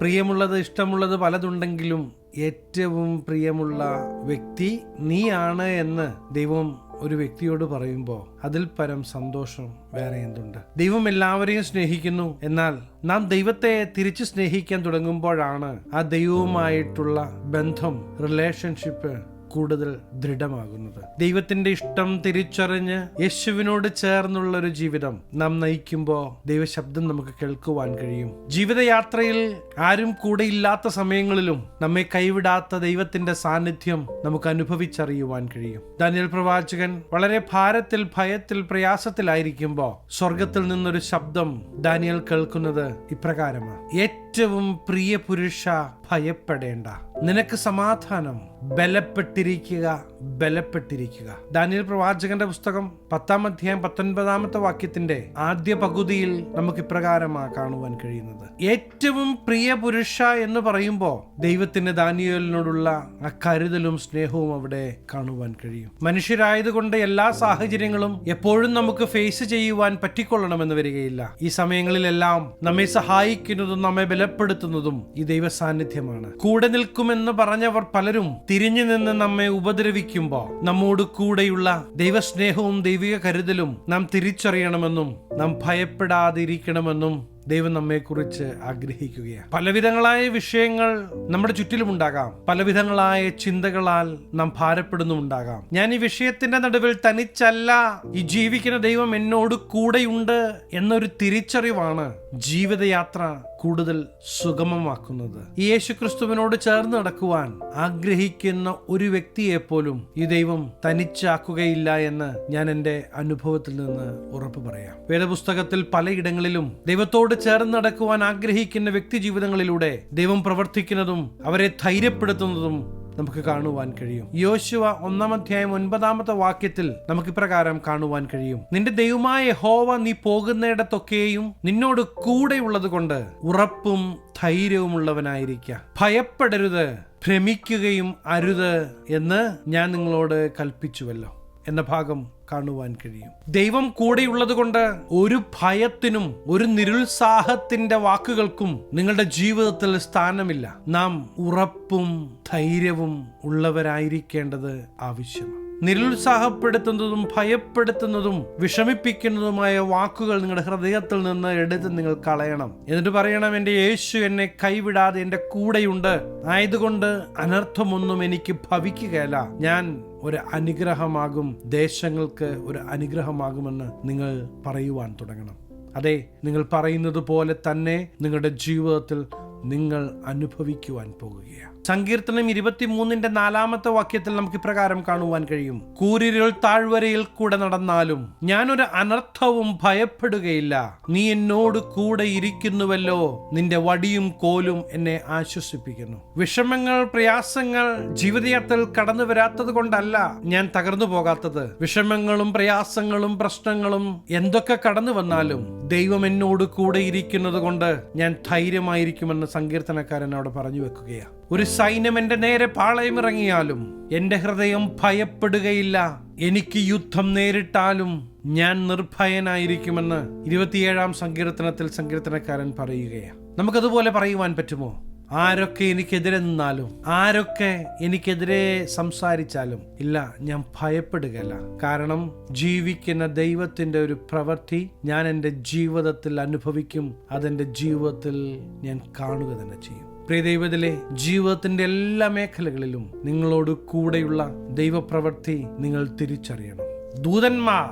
പ്രിയമുള്ളത് ഇഷ്ടമുള്ളത് പലതുണ്ടെങ്കിലും ഏറ്റവും പ്രിയമുള്ള വ്യക്തി നീയാണ് എന്ന് ദൈവം ഒരു വ്യക്തിയോട് പറയുമ്പോൾ അതിൽ പരം സന്തോഷം വേറെ എന്തുണ്ട്? ദൈവം എല്ലാവരെയും സ്നേഹിക്കുന്നു. എന്നാൽ നാം ദൈവത്തെ തിരിച്ചു സ്നേഹിക്കാൻ തുടങ്ങുമ്പോഴാണ് ആ ദൈവവുമായിട്ടുള്ള ബന്ധം റിലേഷൻഷിപ്പ് കൂടുതൽ ദൃഢമാകുന്നത്. ദൈവത്തിന്റെ ഇഷ്ടം തിരിച്ചറിഞ്ഞ് യേശുവിനോട് ചേർന്നുള്ള ഒരു ജീവിതം നാം നയിക്കുമ്പോൾ ദൈവശബ്ദം നമുക്ക് കേൾക്കുവാൻ കഴിയും. ജീവിതയാത്രയിൽ ആരും കൂടെ ഇല്ലാത്ത സമയങ്ങളിലും നമ്മെ കൈവിടാത്ത ദൈവത്തിന്റെ സാന്നിധ്യം നമുക്ക് അനുഭവിച്ചറിയുവാൻ കഴിയും. ദാനിയൽ പ്രവാചകൻ വളരെ ഭാരത്തിൽ ഭയത്തിൽ പ്രയാസത്തിലായിരിക്കുമ്പോൾ സ്വർഗത്തിൽ നിന്നൊരു ശബ്ദം ദാനിയൽ കേൾക്കുന്നത് ഇപ്രകാരമാണ്. പ്രിയ പുരുഷ ഭയപ്പെടേണ്ട. നിനക്ക് സമാധാനം. ബലപ്പെട്ടിരിക്കുക ബലപ്പെട്ടിരിക്കുക. ദാനിയൽ പ്രവാചകന്റെ പുസ്തകം പത്താം അധ്യായം പത്തൊൻപതാമത്തെ വാക്യത്തിന്റെ ആദ്യ പകുതിയിൽ നമുക്ക് ഇപ്രകാരമാണ് കാണുവാൻ കഴിയുന്നത്. ഏറ്റവും പ്രിയ പുരുഷ എന്ന് പറയുമ്പോൾ ദൈവത്തിന്റെ ദാനിയലിനോടുള്ള ആ കരുതലും സ്നേഹവും അവിടെ കാണുവാൻ കഴിയും. മനുഷ്യരായതുകൊണ്ട് എല്ലാ സാഹചര്യങ്ങളും എപ്പോഴും നമുക്ക് ഫേസ് ചെയ്യുവാൻ പറ്റിക്കൊള്ളണമെന്ന് വരികയില്ല. ഈ സമയങ്ങളിലെല്ലാം നമ്മെ സഹായിക്കുന്നതും നമ്മെ ബലപ്പെടുത്തുന്നതും ഈ ദൈവ സാന്നിധ്യമാണ് കൂടെ നിൽക്കുമെന്ന് പറഞ്ഞവർ പലരും തിരിഞ്ഞു നിന്ന് നമ്മെ ഉപദ്രവിക്കുമ്പോൾ നമ്മോട് കൂടെയുള്ള ദൈവസ്നേഹവും ദൈവിക കരുതലും നാം തിരിച്ചറിയണമെന്നും നാം ഭയപ്പെടാതിരിക്കണമെന്നും ദൈവം നമ്മെക്കുറിച്ച് ആഗ്രഹിക്കുകയാണ്. പലവിധങ്ങളായ വിഷയങ്ങൾ നമ്മുടെ ചുറ്റിലുമുണ്ടാകാം പലവിധങ്ങളായ ചിന്തകളാൽ നാം ഭാരപ്പെടുന്നുമുണ്ടാകാം. ഞാൻ ഈ വിഷയത്തിന്റെ നടുവിൽ തനിച്ചല്ല ഈ ജീവിക്കുന്ന ദൈവം എന്നോട് കൂടെയുണ്ട് എന്നൊരു തിരിച്ചറിവാണ് ജീവിതയാത്ര കൂടുതൽ സുഗമമാക്കുന്നത്. യേശു ക്രിസ്തുവിനോട് ചേർന്ന് നടക്കുവാൻ ആഗ്രഹിക്കുന്ന ഒരു വ്യക്തിയെ പോലും ഈ ദൈവം തനിച്ചാക്കുകയില്ല എന്ന് ഞാൻ എന്റെ അനുഭവത്തിൽ നിന്ന് ഉറപ്പ് പറയാം. വേദപുസ്തകത്തിൽ പലയിടങ്ങളിലും ദൈവത്തോട് ചേർന്ന് നടക്കുവാൻ ആഗ്രഹിക്കുന്ന വ്യക്തി ജീവിതങ്ങളിലൂടെ ദൈവം പ്രവർത്തിക്കുന്നതും അവരെ ധൈര്യപ്പെടുത്തുന്നതും നമുക്ക് കാണുവാൻ കഴിയും. യോശുവ ഒന്നാം അധ്യായം ഒൻപതാമത്തെ വാക്യത്തിൽ നമുക്ക് ഇപ്രകാരം കാണുവാൻ കഴിയും. നിന്റെ ദൈവമായ ഹോവ നീ പോകുന്നിടത്തൊക്കെയും നിന്നോട് കൂടെയുള്ളത് കൊണ്ട് ഉറപ്പും ധൈര്യവും ഉള്ളവനായിരിക്കുക ഭയപ്പെടരുത് ഭ്രമിക്കുകയും അരുത് എന്ന് ഞാൻ നിങ്ങളോട് കൽപ്പിച്ചുവല്ലോ. എന്ന ഭാഗം കാണുവാൻ കഴിയും. ദൈവം കൂടെയുള്ളത് കൊണ്ട് ഒരു ഭയത്തിനും ഒരു നിരുത്സാഹത്തിന്റെ വാക്കുകൾക്കും നിങ്ങളുടെ ജീവിതത്തിൽ സ്ഥാനമില്ല. നാം ഉറപ്പും ധൈര്യവും ഉള്ളവരായിരിക്കേണ്ടത് ആവശ്യമാണ്. നിരുത്സാഹപ്പെടുത്തുന്നതും ഭയപ്പെടുത്തുന്നതും വിഷമിപ്പിക്കുന്നതുമായ വാക്കുകൾ നിങ്ങളുടെ ഹൃദയത്തിൽ നിന്ന് എടുത്ത് നിങ്ങൾ കളയണം. എന്നിട്ട് പറയണം എന്റെ യേശു എന്നെ കൈവിടാതെ എന്റെ കൂടെയുണ്ട്. ആയതുകൊണ്ട് അനർത്ഥമൊന്നും എനിക്ക് ഭവിക്കുകയല്ല. ഞാൻ ഒരു അനുഗ്രഹമാകും ദേശങ്ങൾക്ക് ഒരു അനുഗ്രഹമാകുമെന്ന് നിങ്ങൾ പറയുവാൻ തുടങ്ങണം. അതെ നിങ്ങൾ പറയുന്നത് പോലെ തന്നെ നിങ്ങളുടെ ജീവിതത്തിൽ നിങ്ങൾ അനുഭവിക്കുവാൻ പോകുകയാണ്. സങ്കീർത്തനം ഇരുപത്തിമൂന്നിന്റെ നാലാമത്തെ വാക്യത്തിൽ നമുക്ക് ഇപ്രകാരം കാണുവാൻ കഴിയും. കൂരിരുൾ താഴ്വരയിൽ കൂടെ നടന്നാലും ഞാനൊരു അനർത്ഥവും ഭയപ്പെടുകയില്ല. നീ എന്നോട് കൂടെ ഇരിക്കുന്നുവല്ലോ. നിന്റെ വടിയും കോലും എന്നെ ആശ്വസിപ്പിക്കുന്നു. വിഷമങ്ങൾ പ്രയാസങ്ങൾ ജീവിതത്തിൽ കടന്നു വരാത്തത് കൊണ്ടല്ല ഞാൻ തകർന്നു പോകാത്തത്. വിഷമങ്ങളും പ്രയാസങ്ങളും പ്രശ്നങ്ങളും എന്തൊക്കെ കടന്നു വന്നാലും ദൈവം എന്നോട് കൂടെ ഇരിക്കുന്നത് കൊണ്ട് ഞാൻ ധൈര്യമായിരിക്കുമെന്ന് സങ്കീർത്തനക്കാരൻ അവിടെ പറഞ്ഞു വെക്കുകയാണ് ഒരു സൈന്യം എന്റെ നേരെ പാളയമിറങ്ങിയാലും എന്റെ ഹൃദയം ഭയപ്പെടുകയില്ല. എനിക്ക് യുദ്ധം നേരിട്ടാലും ഞാൻ നിർഭയനായിരിക്കുമെന്ന് ഇരുപത്തിയേഴാം സങ്കീർത്തനത്തിൽ സങ്കീർത്തനക്കാരൻ പറയുകയാണ് നമുക്കതുപോലെ പറയുവാൻ പറ്റുമോ? ആരൊക്കെ എനിക്കെതിരെ നിന്നാലും ആരൊക്കെ എനിക്കെതിരെ സംസാരിച്ചാലും ഇല്ല ഞാൻ ഭയപ്പെടുകയല്ല. കാരണം ജീവിക്കുന്ന ദൈവത്തിന്റെ ഒരു പ്രവൃത്തി ഞാൻ എന്റെ ജീവിതത്തിൽ അനുഭവിക്കും അതെന്റെ ജീവിതത്തിൽ ഞാൻ കാണുക തന്നെ ചെയ്യും. പ്രിയ ദൈവത്തിലെ ജീവിതത്തിന്റെ എല്ലാ മേഖലകളിലും നിങ്ങളോട് കൂടെയുള്ള ദൈവപ്രവൃത്തി നിങ്ങൾ തിരിച്ചറിയണം. ദൂതന്മാർ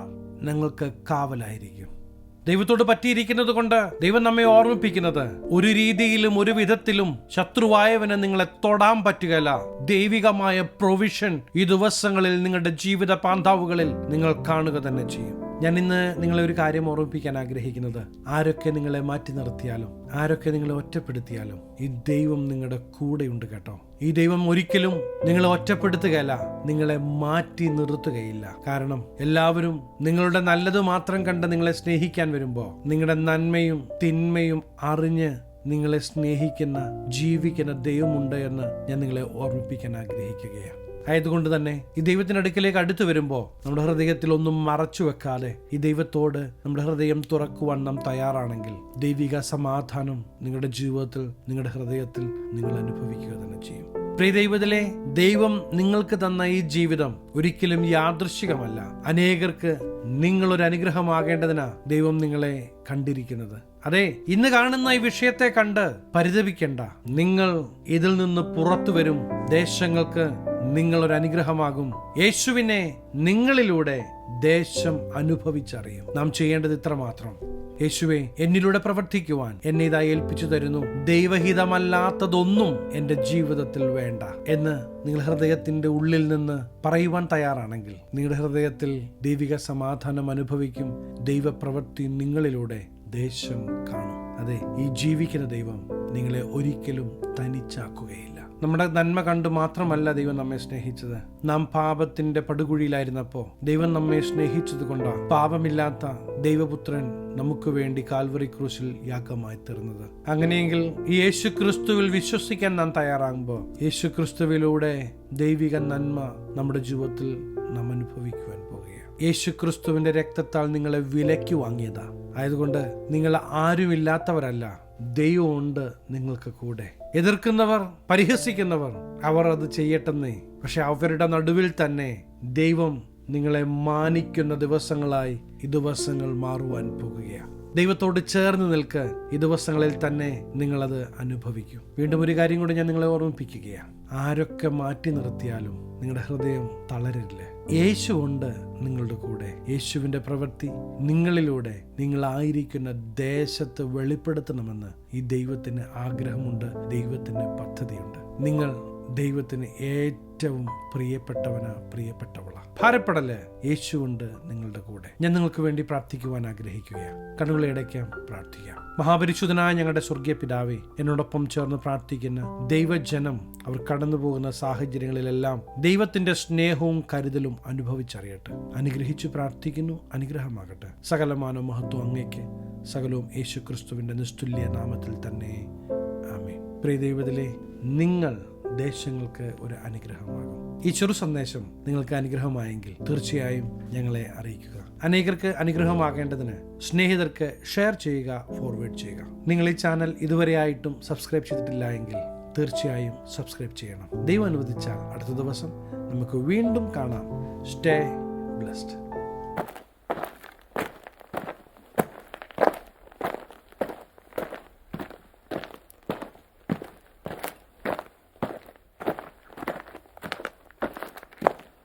നിങ്ങൾക്ക് കാവലായിരിക്കും. ദൈവത്തോട് പറ്റിയിരിക്കുന്നത് കൊണ്ട് ദൈവം നമ്മെ ഓർമ്മിപ്പിക്കുന്നത്. ഒരു രീതിയിലും ഒരു വിധത്തിലും ശത്രുവായവന് നിങ്ങളെ തൊടാൻ പറ്റുകയില്ല. ദൈവികമായ പ്രൊവിഷൻ ഈ ദിവസങ്ങളിൽ നിങ്ങളുടെ ജീവിത പാന്താവുകളിൽ നിങ്ങൾ കാണുക തന്നെ ചെയ്യും. ഞാൻ ഇന്ന് നിങ്ങളെ ഒരു കാര്യം ഓർമ്മിപ്പിക്കാൻ ആഗ്രഹിക്കുന്നത്. ആരൊക്കെ നിങ്ങളെ മാറ്റി നിർത്തിയാലും ആരൊക്കെ നിങ്ങളെ ഒറ്റപ്പെടുത്തിയാലും ഈ ദൈവം നിങ്ങളുടെ കൂടെയുണ്ട് കേട്ടോ. ഈ ദൈവം ഒരിക്കലും നിങ്ങളെ ഒറ്റപ്പെടുത്തുകയല്ല നിങ്ങളെ മാറ്റി നിർത്തുകയില്ല. കാരണം എല്ലാവരും നിങ്ങളുടെ നല്ലത് മാത്രം കണ്ട് നിങ്ങളെ സ്നേഹിക്കാൻ വരുമ്പോൾ നിങ്ങളുടെ നന്മയും തിന്മയും അറിഞ്ഞ് നിങ്ങളെ സ്നേഹിക്കുന്ന ജീവിക്കുന്ന ദൈവമുണ്ട് എന്ന് ഞാൻ നിങ്ങളെ ഓർമ്മിപ്പിക്കാൻ ആഗ്രഹിക്കുകയാണ്. ആയതുകൊണ്ട് തന്നെ ഈ ദൈവത്തിന്റെ അടുക്കലേക്ക് അടുത്തു വരുമ്പോൾ നമ്മുടെ ഹൃദയത്തിൽ ഒന്നും മറച്ചു വെക്കാതെ ഈ ദൈവത്തോട് നമ്മുടെ ഹൃദയം തുറക്കുവാൻ നാം തയ്യാറാണെങ്കിൽ ദൈവിക സമാധാനം നിങ്ങളുടെ ജീവിതത്തിൽ നിങ്ങളുടെ ഹൃദയത്തിൽ നിങ്ങൾ അനുഭവിക്കുക തന്നെ ചെയ്യും. പ്രിയ ദൈവത്തിലെ ദൈവം നിങ്ങൾക്ക് തന്ന ഈ ജീവിതം ഒരിക്കലും യാദൃശികമല്ല അനേകർക്ക് നിങ്ങളൊരു അനുഗ്രഹമാകേണ്ടതിനാ ദൈവം നിങ്ങളെ കണ്ടിരിക്കുന്നത്. അതെ ഇന്ന് കാണുന്ന ഈ വിഷയത്തെ കണ്ട് പരിതപിക്കണ്ട. നിങ്ങൾ ഇതിൽ നിന്ന് പുറത്തു വരും ദേശങ്ങൾക്ക് അനുഗ്രഹമാകും യേശുവിനെ നിങ്ങളിലൂടെ ദേശം അനുഭവിച്ചറിയും. നാം ചെയ്യേണ്ടത് ഇത്ര മാത്രം. യേശുവെ എന്നിലൂടെ പ്രവർത്തിക്കുവാൻ എന്നെ ഇതാ ഏൽപ്പിച്ചു തരുന്നു. ദൈവഹിതമല്ലാത്തതൊന്നും എന്റെ ജീവിതത്തിൽ വേണ്ട എന്ന് നിങ്ങൾ ഹൃദയത്തിന്റെ ഉള്ളിൽ നിന്ന് പറയുവാൻ തയ്യാറാണെങ്കിൽ നിങ്ങളുടെ ഹൃദയത്തിൽ ദൈവിക സമാധാനം അനുഭവിക്കും. ദൈവപ്രവൃത്തി നിങ്ങളിലൂടെ ദേശം കാണും. അതെ ഈ ജീവിക്കുന്ന ദൈവം നിങ്ങളെ ഒരിക്കലും തനിച്ചാക്കുകയില്ല. നമ്മുടെ നന്മ കണ്ടു മാത്രമല്ല ദൈവം നമ്മെ സ്നേഹിച്ചത്. നാം പാപത്തിന്റെ പടുകുഴിയിലായിരുന്നപ്പോൾ ദൈവം നമ്മെ സ്നേഹിച്ചത് കൊണ്ടാണ് പാപമില്ലാത്ത ദൈവപുത്രൻ നമുക്ക് വേണ്ടി കാൽവറി ക്രൂശിൽ യാഗമായി തീർന്നത്. അങ്ങനെയെങ്കിൽ ഈ യേശു ക്രിസ്തുവിൽ വിശ്വസിക്കാൻ നാം തയ്യാറാകുമ്പോൾ യേശു ക്രിസ്തുവിലൂടെ ദൈവിക നന്മ നമ്മുടെ ജീവിതത്തിൽ നാം അനുഭവിക്കുവാൻ പോകുകയാണ്. യേശു ക്രിസ്തുവിന്റെ രക്തത്താൽ നിങ്ങളെ വിലയ്ക്ക് വാങ്ങിയതാ. ആയതുകൊണ്ട് നിങ്ങൾ ആരുമില്ലാത്തവരല്ല. ദൈവമുണ്ട് നിങ്ങൾക്ക് കൂടെ. എതിർക്കുന്നവർ പരിഹസിക്കുന്നവർ അവർ അത് ചെയ്യട്ടെന്നേ. പക്ഷെ അവരുടെ നടുവിൽ തന്നെ ദൈവം നിങ്ങളെ മാനിക്കുന്ന ദിവസങ്ങളായി ഈ ദിവസങ്ങൾ മാറുവാൻ പോകുകയാണ്. ദൈവത്തോട് ചേർന്ന് നിൽക്ക് ഈ ദിവസങ്ങളിൽ തന്നെ നിങ്ങളത് അനുഭവിക്കും. വീണ്ടും ഒരു കാര്യം കൂടി ഞാൻ നിങ്ങളെ ഓർമ്മിപ്പിക്കുകയാണ്. ആരൊക്കെ മാറ്റി നിർത്തിയാലും നിങ്ങളുടെ ഹൃദയം തളരില്ല. യേശു ഉണ്ട് നിങ്ങളുടെ കൂടെ. യേശുവിന്റെ പ്രവൃത്തി നിങ്ങളിലൂടെ നിങ്ങളായിരിക്കുന്ന ദേശത്ത് വെളിപ്പെടുത്തണമെന്ന് ഈ ദൈവത്തിന് ആഗ്രഹമുണ്ട് ദൈവത്തിന് പദ്ധതിയുണ്ട്. നിങ്ങൾ ദൈവത്തിന് ഏറ്റവും പ്രിയപ്പെട്ടവന പ്രിയപ്പെട്ടവള. ഭാരപ്പെടൽ യേശുണ്ട് നിങ്ങളുടെ കൂടെ. ഞാൻ നിങ്ങൾക്ക് വേണ്ടി പ്രാർത്ഥിക്കുവാൻ ആഗ്രഹിക്കുകയാണ് കണ്ണുകളെ അടയ്ക്കാം പ്രാർത്ഥിക്കാം. മഹാപരിശുദ്ധനായ ഞങ്ങളുടെ സ്വർഗീയ പിതാവേ എന്നോടൊപ്പം ചേർന്ന് പ്രാർത്ഥിക്കുന്ന ദൈവജനം അവർ കടന്നു പോകുന്ന സാഹചര്യങ്ങളിലെല്ലാം ദൈവത്തിന്റെ സ്നേഹവും കരുതലും അനുഭവിച്ചറിയട്ടെ. അനുഗ്രഹിച്ചു പ്രാർത്ഥിക്കുന്നു അനുഗ്രഹമാകട്ടെ. സകലമാനോ മഹത്വം അങ്ങേക്ക് സകലവും യേശു ക്രിസ്തുവിന്റെ നിസ്തുല്യ നാമത്തിൽ തന്നെ. ആമേ പ്രിയ ദൈവത്തിലെ നിങ്ങൾ ദേശങ്ങൾക്ക് ഒരു അനുഗ്രഹമാകും. ഈ ചെറു സന്ദേശം നിങ്ങൾക്ക് അനുഗ്രഹമായെങ്കിൽ തീർച്ചയായും ഞങ്ങളെ അറിയിക്കുക. അനേകർക്ക് അനുഗ്രഹമാകേണ്ടതിന് സ്നേഹിതർക്ക് ഷെയർ ചെയ്യുക ഫോർവേഡ് ചെയ്യുക. നിങ്ങൾ ഈ ചാനൽ ഇതുവരെയായിട്ടും സബ്സ്ക്രൈബ് ചെയ്തിട്ടില്ല എങ്കിൽ തീർച്ചയായും സബ്സ്ക്രൈബ് ചെയ്യണം. ദൈവം അനുവദിച്ചാൽ അടുത്ത ദിവസം നമുക്ക് വീണ്ടും കാണാം. Stay blessed.